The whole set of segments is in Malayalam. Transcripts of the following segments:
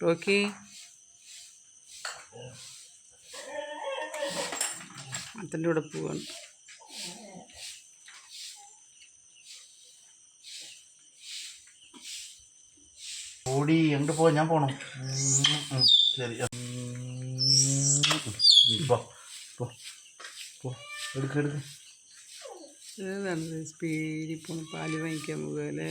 റോക്കി അതിന്റെ കൂടെ പോവാണ്. ഓടി എങ്ങോട്ട് പോവാ? ഞാൻ പോണം. ശരി. എടുക്ക എടുക്ക പോ പോ പോ. എടുക്ക് എടുക്ക്. ഏതാണ് സ്പീഡിൽ പോണ. പാൽ വാങ്ങിക്കാൻ പോകുക അല്ലേ?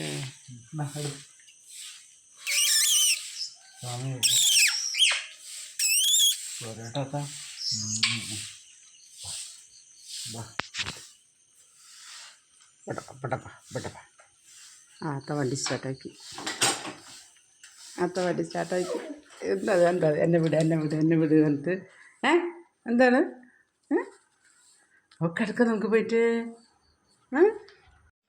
പെട്ടപ്പ ആ വണ്ടി സ്റ്റാർട്ടാക്കി അത്ത വണ്ടി സ്റ്റാർട്ടാക്കി എന്താ എന്താ എന്നെ വിട് എന്നെ വിട് എന്നെ വിട് എന്നിട്ട് ഏ എന്താണ് ഒക്കെ എടുക്കാം നമുക്ക് പോയിട്ട്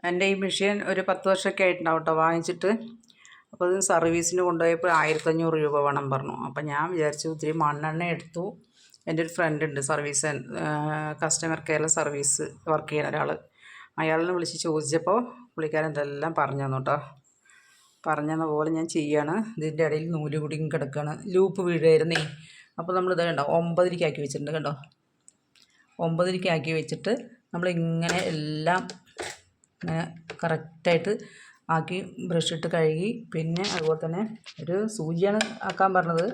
എന്റെ ഈ മെഷീൻ ഒരു പത്ത് വർഷമൊക്കെ ആയിട്ടുണ്ടാവും കേട്ടോ വാങ്ങിച്ചിട്ട് അപ്പോൾ അത് സർവീസിന് കൊണ്ടുപോയപ്പോൾ ആയിരത്തഞ്ഞൂറ് രൂപ വേണം പറഞ്ഞു. അപ്പോൾ ഞാൻ വിചാരിച്ചു ഒത്തിരി മണ്ണെണ്ണ എടുത്തു. എന്റെ ഒരു ഫ്രണ്ട് ഉണ്ട് service customer care service work ചെയ്യുന്ന ഒരാൾ. അയാളിനെ വിളിച്ച് ചോദിച്ചപ്പോൾ പുള്ളിക്കാരൻ ഇതെല്ലാം പറഞ്ഞു തന്നു കേട്ടോ. പറഞ്ഞെന്ന പോലെ ഞാൻ ചെയ്യാണ്. ഇതിന്റെ ഇടയിൽ നൂൽ കുടുങ്ങി കിടക്കുകയാണ് ലൂപ്പ് വീഴായിരുന്നേ. അപ്പോൾ നമ്മൾ ഇത് കണ്ടോ ഒമ്പതിരിക്കാക്കി വെച്ചിട്ടുണ്ട് കണ്ടോ? ഒമ്പതിരിക്കാക്കി വെച്ചിട്ട് നമ്മളിങ്ങനെ എല്ലാം ഇങ്ങനെ കറക്റ്റായിട്ട് ആക്കി ബ്രഷ് ഇട്ട് കഴുകി. പിന്നെ അതുപോലെ തന്നെ ഒരു സൂചിയാണ് ആക്കാൻ പറഞ്ഞത്.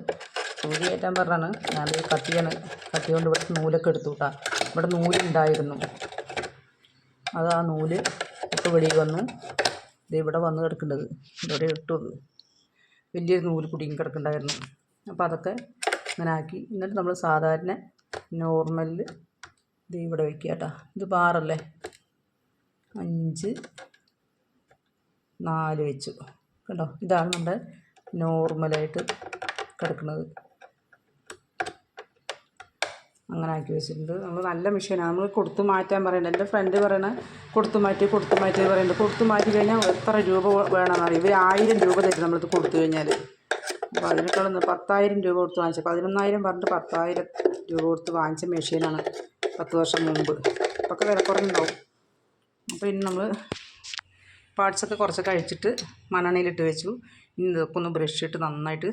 സൂചി കയറ്റാൻ പറഞ്ഞാണ് ഞാൻ കത്തിയാണ് കത്തി കൊണ്ട് ഇവിടെ നൂലൊക്കെ എടുത്തു കേട്ടോ ഇവിടെ നൂലുണ്ടായിരുന്നു. അത് ആ നൂൽ ഇപ്പോൾ വെളിയിൽ വന്നു. ഇത് ഇവിടെ വന്ന് കിടക്കേണ്ടത് ഇവിടെ ഇട്ടത് വലിയൊരു നൂൽ കുടുങ്ങി കിടക്കുന്നുണ്ടായിരുന്നു. അപ്പോൾ അതൊക്കെ ഇങ്ങനെ ആക്കി. എന്നിട്ട് നമ്മൾ സാധാരണ നോർമലിൽ ഇത് ഇവിടെ വയ്ക്കുക കേട്ടോ ഇത് പാറല്ലേ? അഞ്ച് നാല് വെച്ചു. കണ്ടോ? ഇതാണ് നമ്മുടെ നോർമലായിട്ട് കിടക്കുന്നത്. അങ്ങനെ ആക്കി വെച്ചിട്ടുണ്ട്. നമ്മൾ നല്ല മെഷീനാണ് നമ്മൾ കൊടുത്തു മാറ്റാൻ പറയുന്നത് എന്റെ ഫ്രണ്ട് പറയണ കൊടുത്തു മാറ്റി കൊടുത്തു മാറ്റി പറയുന്നുണ്ട് കൊടുത്തു മാറ്റി കഴിഞ്ഞാൽ എത്ര രൂപ വേണമെന്ന് അറിയാം ഇവർ ആയിരം രൂപ തരും നമ്മളിത് കൊടുത്തു കഴിഞ്ഞാൽ അപ്പോൾ അതിനേക്കാളും പത്തായിരം രൂപ കൊടുത്ത് വാങ്ങിച്ച. പതിനൊന്നായിരം പറഞ്ഞിട്ട് പത്തായിരം രൂപ കൊടുത്ത് വാങ്ങിച്ച മെഷീനാണ് പത്ത് വർഷം മുമ്പ്. അപ്പോൾ വില കുറഞ്ഞുണ്ടാവും അപ്പോൾ ഇനി നമ്മൾ പാർട്സൊക്കെ കുറച്ച് കഴിച്ചിട്ട് മണ്ണെണ്ണയിലിട്ട് വെച്ചു. ഇനി ഇതൊക്കെ ഒന്ന് ബ്രഷ് ഇട്ട് നന്നായിട്ട്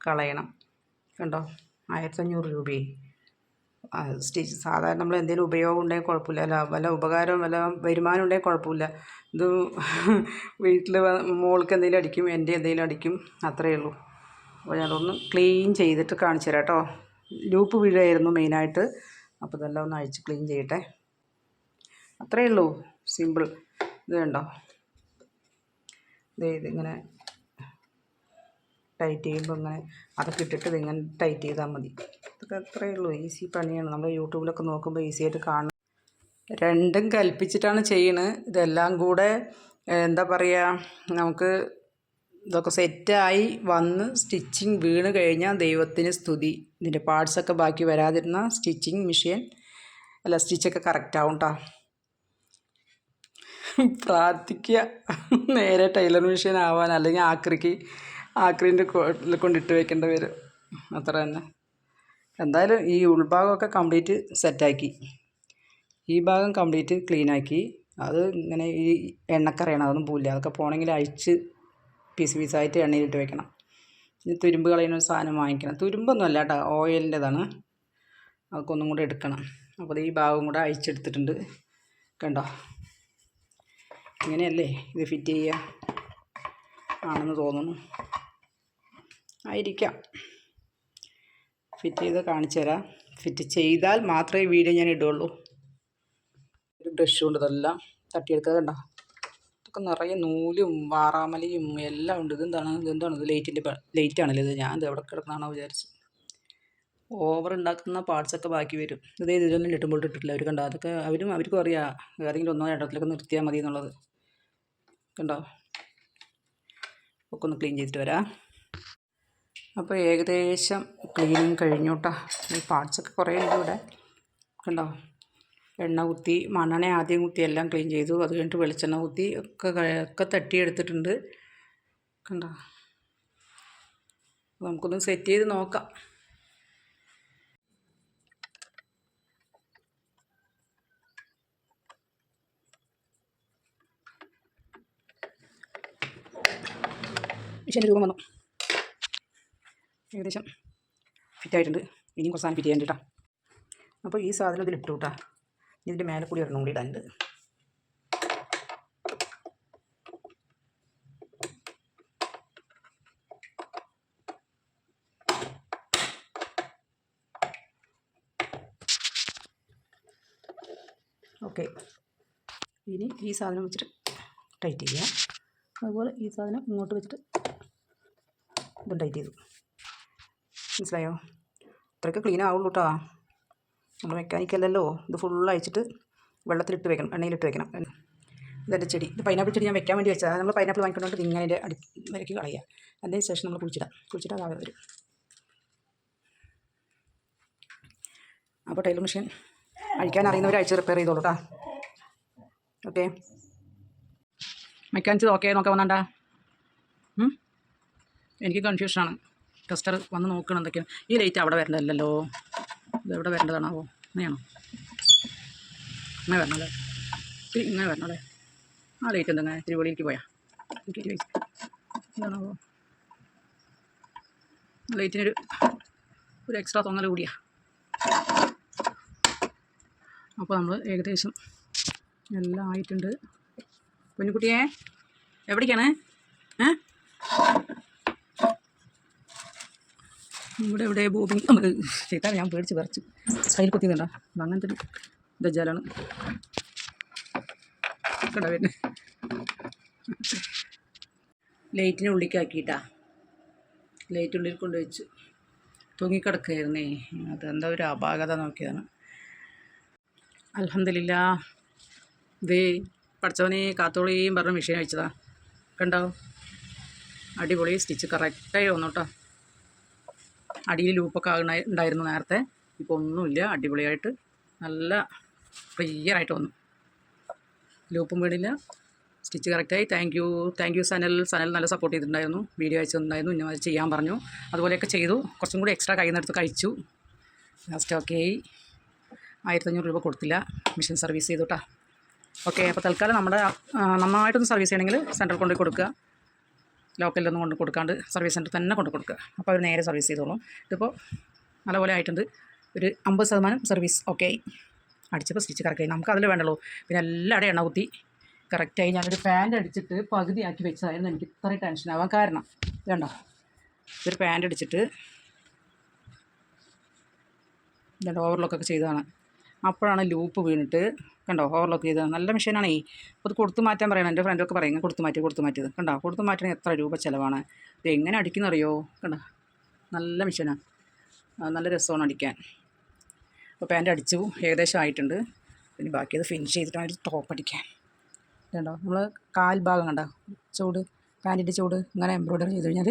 കളയണം. കണ്ടോ? ആയിരത്തഞ്ഞൂറ് രൂപയെ. സ്റ്റിച്ച് സാധാരണ നമ്മൾ എന്തെങ്കിലും ഉപയോഗം ഉണ്ടെങ്കിൽ കുഴപ്പമില്ല. അല്ല വല്ല ഉപകാരം വല്ല വരുമാനം ഉണ്ടെങ്കിൽ കുഴപ്പമില്ല. ഇത് വീട്ടിൽ മോൾക്ക് എന്തെങ്കിലും അടിക്കും എന്റെ എന്തെങ്കിലും അടിക്കും അത്രയേ ഉള്ളൂ. അപ്പോൾ ഞാനതൊന്ന് ക്ലീൻ ചെയ്തിട്ട് കാണിച്ചു തരാം കേട്ടോ. ലൂപ്പ് വീഴായിരുന്നു മെയിനായിട്ട് അപ്പോൾ ഇതെല്ലാം ഒന്ന് അഴിച്ച് ക്ലീൻ ചെയ്യട്ടെ. അത്രയേ ഉള്ളൂ. സിമ്പിൾ ഇത് കണ്ടോ? ഇതിങ്ങനെ ടൈറ്റ് ചെയ്യുമ്പോൾ ഇങ്ങനെ അതൊക്കെ ഇട്ടിട്ട് ഇതിങ്ങനെ ടൈറ്റ് ചെയ്താൽ മതി. ഇതൊക്കെ അത്രയേ ഉള്ളൂ. ഈസി പണിയാണ്. നമ്മൾ യൂട്യൂബിലൊക്കെ നോക്കുമ്പോൾ ഈസി ആയിട്ട് കാണും. രണ്ടും കൽപ്പിച്ചിട്ടാണ് ചെയ്യണത് ഇതെല്ലാം കൂടെ എന്താ പറയുക നമുക്ക് ഇതൊക്കെ സെറ്റായി വന്ന് സ്റ്റിച്ചിങ് വീണ് കഴിഞ്ഞാൽ ദൈവത്തിന് സ്തുതി. ഇതിന്റെ പാർട്സൊക്കെ ബാക്കി വരാതിരുന്ന സ്റ്റിച്ചിങ് മെഷീൻ അല്ല സ്റ്റിച്ചൊക്കെ കറക്റ്റാവും കേട്ടോ പ്രാർത്ഥിക്കുക. നേരെ ടൈലർ മെഷീൻ ആവാൻ അല്ലെങ്കിൽ ആക്രിക്ക് ആക്രീന്റെ കൊണ്ടിട്ട് വെക്കേണ്ടി വരും. അത്ര തന്നെ. എന്തായാലും ഈ ഉൾഭാഗമൊക്കെ കംപ്ലീറ്റ് സെറ്റാക്കി. ഈ ഭാഗം കംപ്ലീറ്റ് ക്ലീനാക്കി. അത് ഇങ്ങനെ ഈ എണ്ണക്കറിയണം അതൊന്നും പോവില്ല. അതൊക്കെ പോകണമെങ്കിൽ അഴിച്ച് പീസ് പീസായിട്ട് എണ്ണയിലിട്ട് വെക്കണം. ഇനി തുരുമ്പ് കളയുന്ന ഒരു സാധനം വാങ്ങിക്കണം. തുരുമ്പൊന്നും അല്ല കേട്ടോ ഓയിലിന്റെതാണ്. അതൊക്കെ ഒന്നും കൂടെ എടുക്കണം. അപ്പോൾ ഈ ഭാഗം കൂടെ അഴിച്ചെടുത്തിട്ടുണ്ട്. കണ്ടോ? ഇങ്ങനെയല്ലേ ഇത് ഫിറ്റ് ചെയ്യുക ആണെന്ന് തോന്നുന്നു. ആയിരിക്കാം. ഫിറ്റ് ചെയ്ത് കാണിച്ചു തരാം. ഫിറ്റ് ചെയ്താൽ മാത്രമേ വീഡിയോ ഞാൻ ഇടുള്ളൂ ഒരു ബ്രഷ് കൊണ്ട് ഇതെല്ലാം തട്ടിയെടുക്കുക കണ്ട? ഇതൊക്കെ നിറയെ നൂലും വാറാമലയും എല്ലാം ഉണ്ട്. ഇതെന്താണ്? ഇതെന്താണ്? ഇത് ലൈറ്റിന്റെ ലൈറ്റാണല്ലോ ഇത്? ഞാൻ ഇത് എവിടെ കിടക്കണമെന്നാണോ വിചാരിച്ചു ഓവർ ഉണ്ടാക്കുന്ന പാർട്സൊക്കെ ബാക്കി വരും. ഇതേ ഇതിലൊന്നും ഇട്ടുമ്പോൾ ഇട്ടിട്ടില്ല. അവർ കണ്ടോ? അതൊക്കെ അവരും അവർക്കും അറിയാം. ഏതെങ്കിലും ഒന്നോ രണ്ടത്തിലൊക്കെ നിർത്തിയാൽ മതി എന്നുള്ളത്. കണ്ടോ? ഒക്കെ ഒന്ന് ക്ലീൻ ചെയ്തിട്ട് വരാം. അപ്പോൾ ഏകദേശം ക്ലീനിങ് കഴിഞ്ഞു കേട്ടോ ഈ പാർട്സൊക്കെ കുറേ ഉണ്ട് ഇവിടെ. കണ്ടോ? എണ്ണ കുത്തി മണ്ണെണ്ണ ആദ്യം കുത്തി എല്ലാം ക്ലീൻ ചെയ്തു. അത് കഴിഞ്ഞിട്ട് വെളിച്ചെണ്ണ കുത്തി ഒക്കെ ഒക്കെ തട്ടിയെടുത്തിട്ടുണ്ട്. കണ്ടോ? നമുക്കൊന്ന് സെറ്റ് ചെയ്ത് നോക്കാം. മിഷീന്റെ രൂപം വന്നു. ഏകദേശം ഫിറ്റായിട്ടുണ്ട്. ഇനിയും കുറച്ച് ഫിറ്റ് ചെയ്യാൻ കേട്ടോ അപ്പോൾ ഈ സാധനം ഇതിൽ ഇട്ടു കേട്ടോ ഇതിന്റെ മേലെ കൂടി ഒരെണ്ണം കൂടി ഇടാനുണ്ട്. ഓക്കെ. ഇനി ഈ സാധനം വെച്ചിട്ട് ടൈറ്റ് ചെയ്യുക അതുപോലെ ഈ സാധനം ഇങ്ങോട്ട് വെച്ചിട്ട് ഇതും ടൈറ്റ് ചെയ്തു. മനസ്സിലായോ? അത്രയ്ക്ക് ക്ലീൻ ആവുള്ളൂ കേട്ടോ നമ്മൾ മെക്കാനിക്കല്ലല്ലോ ഇത് ഫുൾ അയച്ചിട്ട് വെള്ളത്തിലിട്ട് വെക്കണം എണ്ണയിലിട്ട് വെക്കണം. ഇതെന്റെ ചെടി. ഇത് പൈനാപ്പിൾ ചെടി ഞാൻ വെക്കാൻ വേണ്ടി വെച്ചതാണ് നമ്മൾ പൈനാപ്പിൾ വാങ്ങിക്കൊണ്ടുകൊണ്ട് ഇങ്ങനെ അതിന്റെ അടി വിലക്ക് കളയുക അതിന് ശേഷം നമ്മൾ കുഴിച്ചിടാം. കുഴിച്ചിട്ടാൽ ആകെ വരും. അപ്പോൾ ടൈലർ മെഷീൻ അഴിക്കാൻ അറിയുന്നവർ അഴിച്ച് റിപ്പയർ ചെയ്തോളൂ കേട്ടോ ഓക്കെ മെക്കാനിച്ചത് ഓക്കെ നോക്കാൻ വന്നണ്ടാ? എനിക്ക് കൺഫ്യൂഷനാണ് ടെസ്റ്റർ വന്ന് നോക്കണം എന്തൊക്കെയാണ് ഈ ലൈറ്റ് അവിടെ വരേണ്ടതല്ലോ ഇത് എവിടെ വരേണ്ടതാണാവോ അങ്ങനെയാണോ അങ്ങനെ വരണല്ലേ ഇങ്ങനെ വരണല്ലേ ആ ലൈറ്റ് എന്താ ഇങ്ങനെ ഇത്തിരി വെളിയിലേക്ക് പോയാ. എനിക്ക് ഇത്തിരി വയസ്സ് എന്താണാവോ ലൈറ്റിനൊരു ഒരു എക്സ്ട്രാ തൊങ്ങൽ കൂടിയാ. അപ്പോൾ നമ്മൾ ഏകദേശം എല്ലാം ആയിട്ടുണ്ട്. പൊന്നുകുട്ടിയെ എവിടേക്കാണ്? ഏ? ഇവിടെ ഇവിടെ ഭൂമി നമ്മൾ ചേട്ടാ ഞാൻ പേടിച്ച് പറിച്ചു കയ്യിൽ കുത്തിന്നുണ്ടോ അങ്ങനത്തെ ഒരു ദജാലാണ് കടവിന് ലൈറ്റിനെ ഉള്ളിക്കാക്കിയിട്ടാ. ലൈറ്റ് ഉള്ളിൽ വെച്ചു തൂങ്ങിക്കിടക്കുകയായിരുന്നേ. അതെന്താ ഒരു അപാകത നോക്കിയതാണ്. അലഹമില്ല ദേ പഠിച്ചവനെ കാത്തോളിയും പറഞ്ഞ മെഷീൻ അയച്ചതാ കണ്ടോ? അടിപൊളി സ്റ്റിച്ച് കറക്റ്റായി വന്നു കേട്ടോ അടിയിൽ ലൂപ്പൊക്കെ ആകണ ഉണ്ടായിരുന്നു നേരത്തെ. ഇപ്പോൾ ഒന്നുമില്ല. അടിപൊളിയായിട്ട് നല്ല ക്ലിയറായിട്ട് വന്നു. ലൂപ്പും വീണില്ല. സ്റ്റിച്ച് കറക്റ്റായി thank you thank you Sanal. Sanal നല്ല സപ്പോർട്ട് ചെയ്തിട്ടുണ്ടായിരുന്നു. വീഡിയോ അയച്ചിട്ടുണ്ടായിരുന്നു ഇന്ന മാതിരി ചെയ്യാൻ പറഞ്ഞു. അതുപോലെയൊക്കെ ചെയ്തു. കുറച്ചും കൂടി എക്സ്ട്രാ കയ്യിൽ നിന്നെടുത്ത് കഴിച്ചു. ലാസ്റ്റ് ഓക്കെ ആയിരത്തഞ്ഞൂറ് രൂപ കൊടുത്തില്ല. മിഷൻ സർവീസ് ചെയ്തു കേട്ടോ ഓക്കെ അപ്പോൾ തൽക്കാലം നമ്മുടെ നന്നായിട്ടൊന്ന് സർവീസ് ചെയ്യണമെങ്കിൽ സെൻട്രൽ കൊണ്ടുപോയി കൊടുക്കുക. ലോക്കലിലൊന്നും കൊണ്ട് കൊടുക്കാണ്ട് സർവീസ് സെന്റർ തന്നെ കൊണ്ട് കൊടുക്കുക. അപ്പോൾ അവർ നേരെ സർവീസ് ചെയ്തോളും. ഇതിപ്പോൾ നല്ലപോലെ ആയിട്ടുണ്ട്. ഒരു അമ്പത് ശതമാനം സർവീസ് ഓക്കെ ആയി. അടിച്ചപ്പോൾ സ്റ്റിച്ച് കറക്റ്റായി നമുക്ക് അതിൽ വേണ്ടല്ലോ പിന്നെ എല്ലാവരുടെ എണ്ണ കുത്തി. കറക്റ്റായി ഞാനൊരു പാന്റ് അടിച്ചിട്ട് പകുതിയാക്കി വെച്ചതായിരുന്നു. എനിക്ക് ടെൻഷൻ ആവാൻ കാരണം. വേണ്ട ഒരു പാന്റ് അടിച്ചിട്ട് രണ്ട് ഓവർലോക്കൊക്കെ ചെയ്തതാണ്. അപ്പോഴാണ് ലൂപ്പ് വീണിട്ട് കണ്ടോ? ഓവർലോക്ക് ചെയ്ത്. നല്ല മെഷീനാണേ അത് കൊടുത്തു മാറ്റാൻ പറയണം. എന്റെ ഫ്രണ്ടൊക്കെ പറയും കൊടുത്തു മാറ്റി കൊടുത്തു മാറ്റിയത് കണ്ടോ? കൊടുത്തു മാറ്റണ എത്ര രൂപ ചിലവാണ്. ഇത് എങ്ങനെ അടിക്കുന്നറിയോ? കണ്ടോ? നല്ല മെഷീനാണ് നല്ല രസമാണ് അടിക്കാൻ. അപ്പോൾ പാന്റ് അടിച്ചു. ഏകദേശം ആയിട്ടുണ്ട്. പിന്നെ ബാക്കി അത് ഫിനിഷ് ചെയ്തിട്ടാണ് ഒരു ടോപ്പ് അടിക്കാൻ. കണ്ടോ? നമ്മൾ കാൽ ഭാഗം കണ്ടോ? ചൂട് പാന്റിന്റെ ചൂട് ഇങ്ങനെ എംബ്രോയ്ഡറി ചെയ്ത് കഴിഞ്ഞാൽ